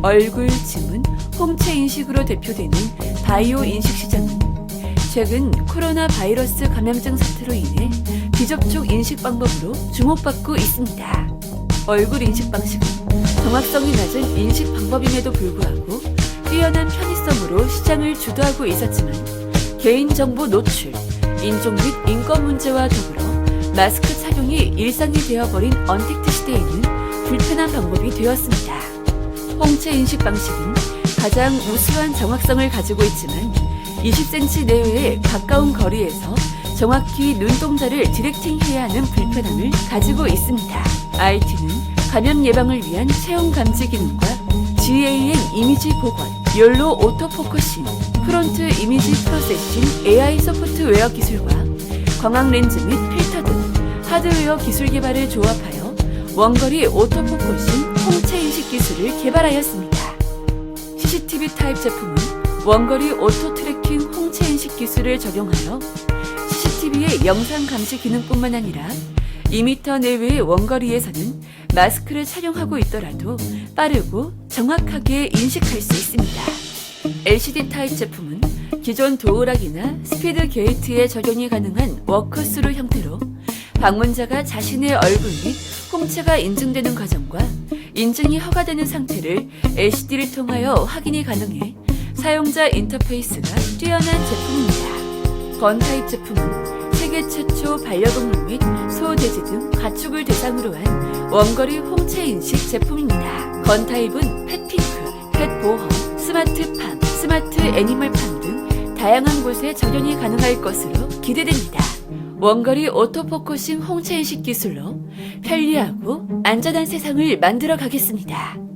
얼굴, 지문, 홍채 인식으로 대표되는 바이오 인식 시장은 최근 코로나 바이러스 감염증 사태로 인해 비접촉 인식 방법으로 주목받고 있습니다. 얼굴 인식 방식은 정확성이 낮은 인식 방법임에도 불구하고 뛰어난 편의성으로 시장을 주도하고 있었지만 개인정보 노출, 인종 및 인권 문제와 더불어 마스크 착용이 일상이 되어버린 언택트 시대에는 불편한 방법이 되었습니다. 홍채 인식 방식은 가장 우수한 정확성을 가지고 있지만 20cm 내외의 가까운 거리에서 정확히 눈동자를 디렉팅해야 하는 불편함을 가지고 있습니다. IT는 감염 예방을 위한 체온 감지 기능과 GAN 이미지 복원, 열로 오토포커싱, 프론트 이미지 프로세싱 AI 소프트웨어 기술과 광학 렌즈 및 필터 등 하드웨어 기술 개발을 조합하여 원거리 오토포커싱 홍채 기술을 개발하였습니다. CCTV 타입 제품은 원거리 오토 트래킹 홍채 인식 기술을 적용하여 CCTV의 영상 감시 기능뿐만 아니라 2m 내외의 원거리에서는 마스크를 착용하고 있더라도 빠르고 정확하게 인식할 수 있습니다. LCD 타입 제품은 기존 도어락이나 스피드 게이트에 적용이 가능한 워크스루 형태로 방문자가 자신의 얼굴 및 홍채가 인증되는 과정과 인증이 허가되는 상태를 LCD를 통하여 확인이 가능해 사용자 인터페이스가 뛰어난 제품입니다. 건 타입 제품은 세계 최초 반려동물 및 소, 돼지 등 가축을 대상으로 한 원거리 홍채 인식 제품입니다. 건 타입은 펫핑크, 펫보험, 스마트팜, 스마트 애니멀팜 등 다양한 곳에 적용이 가능할 것으로 기대됩니다. 원거리 오토포커싱 홍채 인식 기술로 편리하고 안전한 세상을 만들어 가겠습니다.